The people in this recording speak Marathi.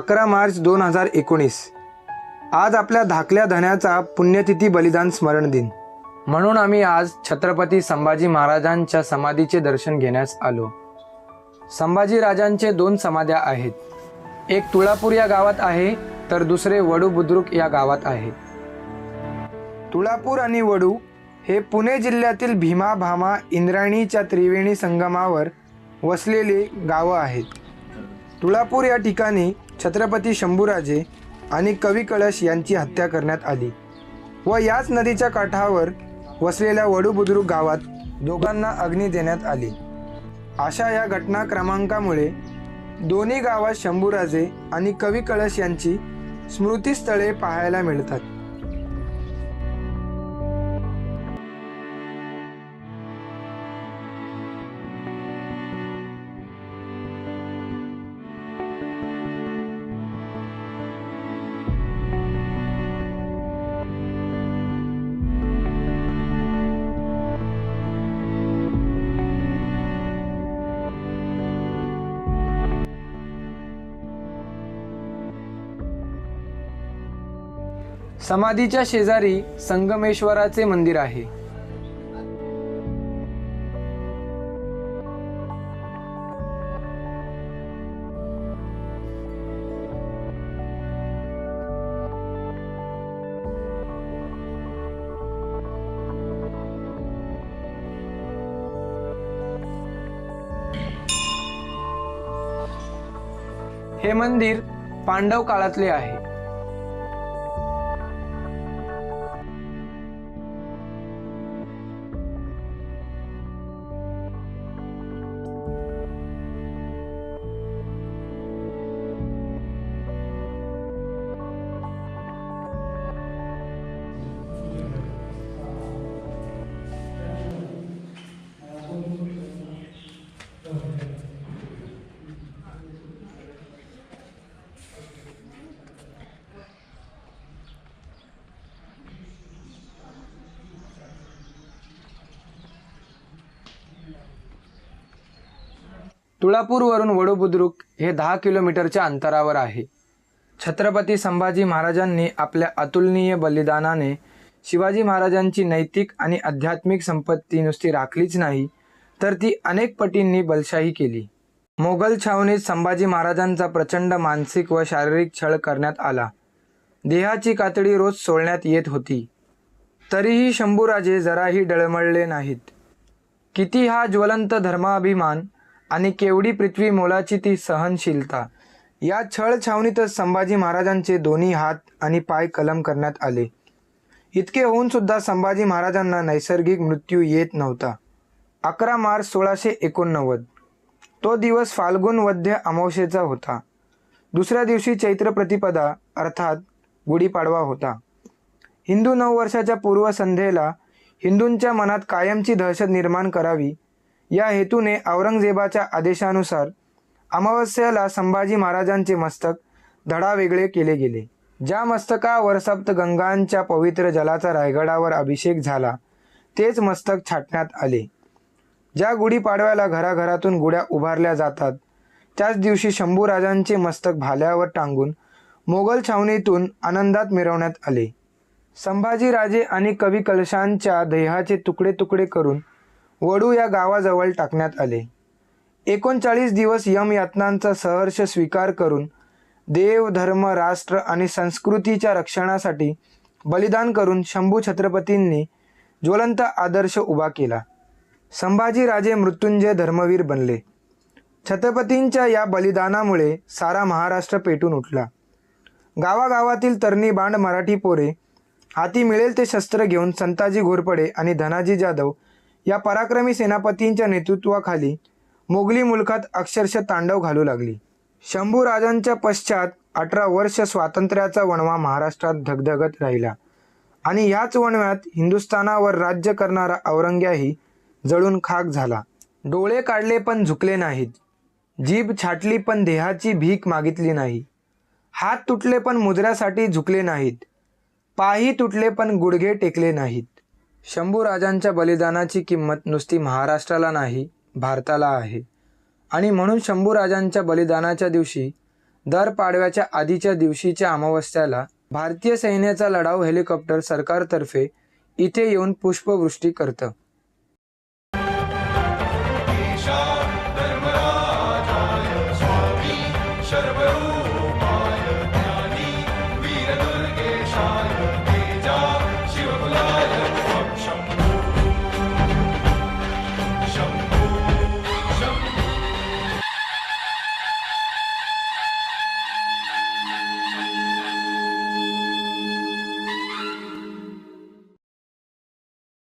अकरा मार्च दोन हजार एकोणीस. आज आपल्या धाकल्या धन्याचा पुण्यतिथी बलिदान स्मरण दिन. म्हणून आम्ही आज छत्रपती संभाजी महाराजांच्या समाधीचे दर्शन घेण्यास आलो. संभाजी राजांचे दोन समाध्या आहेत. एक तुळापूर या गावात आहे तर दुसरे वडू बुद्रुक या गावात आहे. तुळापूर आणि वडू हे पुणे जिल्ह्यातील भीमा भामा इंद्रायणीच्या त्रिवेणी संगमावर वसलेली गावं आहेत. तुळापूर या ठिकाणी छत्रपती शंभूराजे आणि कवी कळश यांची हत्या करण्यात आली व याच नदीच्या काठावर वसलेल्या वडूबुद्रुक गावात दोघांना अग्नी देण्यात आली. अशा या घटना क्रमांकामुळे दोन्ही गावात शंभूराजे आणि कवी कळश यांची स्मृतीस्थळे पाहायला मिळतात. समाधीच्या शेजारी संगमेश्वराचे मंदिर आहे. हे मंदिर पांडव काळातले आहे. तुळापूरवरून वडोबुद्रुक हे दहा किलोमीटरच्या अंतरावर आहे. छत्रपती संभाजी महाराजांनी आपल्या अतुलनीय बलिदानाने शिवाजी महाराजांची नैतिक आणि आध्यात्मिक संपत्ती नुसती राखलीच नाही तर ती अनेक पटींनी बलशाही केली. मोगल छावणीत संभाजी महाराजांचा प्रचंड मानसिक व शारीरिक छळ करण्यात आला. देहाची कातडी रोज सोडण्यात येत होती. तरीही शंभूराजे जराही डळमळले नाहीत. किती हा ज्वलंत धर्माभिमान आणि केवढी पृथ्वी मोलाची ती सहनशीलता. या छळ छावणीतच संभाजी महाराजांचे दोन्ही हात आणि पाय कलम करण्यात आले. इतके होऊन सुद्धा संभाजी महाराजांना नैसर्गिक मृत्यू येत नव्हता. अकरा मार्च सोळाशे एकोणनव्वद. तो दिवस फाल्गुन वद्य अमावशेचा होता. दुसऱ्या दिवशी चैत्र प्रतिपदा अर्थात गुढीपाडवा होता. हिंदू नऊ वर्षाच्या पूर्वसंध्येला हिंदूंच्या मनात कायमची दहशत निर्माण करावी या हेतूने औरंगजेबाच्या आदेशानुसार अमावस्येला संभाजी महाराजांचे मस्तक धडा वेगळे केले गेले. ज्या मस्तकावर सप्त गंगांच्या पवित्र जलाचा रायगडावर अभिषेक झाला तेच मस्तक छाटण्यात आले. ज्या गुढीपाडव्याला घराघरातून गुढ्या उभारल्या जातात त्याच दिवशी शंभूराजांचे मस्तक भाल्यावर टांगून मोगल छावणीतून आनंदात मिरवण्यात आले. संभाजीराजे आणि कवी कलशांच्या देहाचे तुकडे तुकडे करून वडू या गावाजवळ टाकण्यात आले. एकोणचाळीस दिवस यमयातनांचा सहर्ष स्वीकार करून देव धर्म राष्ट्र आणि संस्कृतीच्या रक्षणासाठी बलिदान करून शंभू छत्रपतींनी ज्वलंत आदर्श उभा केला. संभाजीराजे मृत्युंजय धर्मवीर बनले. छत्रपतींच्या या बलिदानामुळे सारा महाराष्ट्र पेटून उठला. गावागावातील तरणी बांड मराठी पोरे हाती मिळेल ते शस्त्र घेऊन संताजी घोरपडे आणि धनाजी जाधव या पराक्रमी सेनापतींच्या नेतृत्वाखाली मोगली मुलखात अक्षरशः तांडव घालू लागली. शंभू राजांच्या पश्चात अठरा वर्ष स्वातंत्र्याचा वणवा महाराष्ट्रात धगधगत राहिला आणि याच वणव्यात हिंदुस्थानावर राज्य करणारा औरंग्याही जळून खाक झाला. डोळे काढले पण झुकले नाहीत. जीभ छाटली पण देहाची भीक मागितली नाही. हात तुटले पण मुजऱ्यासाठी झुकले नाहीत. पाही तुटले पण गुडघे टेकले नाहीत. शंभू राजांच्या बलिदानाची किंमत नुसती महाराष्ट्राला नाही भारताला आहे. आणि म्हणून शंभू राजांच्या बलिदानाच्या दिवशी दर पाडव्याच्या आधीच्या दिवशीच्या अमावस्याला भारतीय सैन्याचा लढाऊ हेलिकॉप्टर सरकारतर्फे इथे येऊन पुष्पवृष्टी करतं.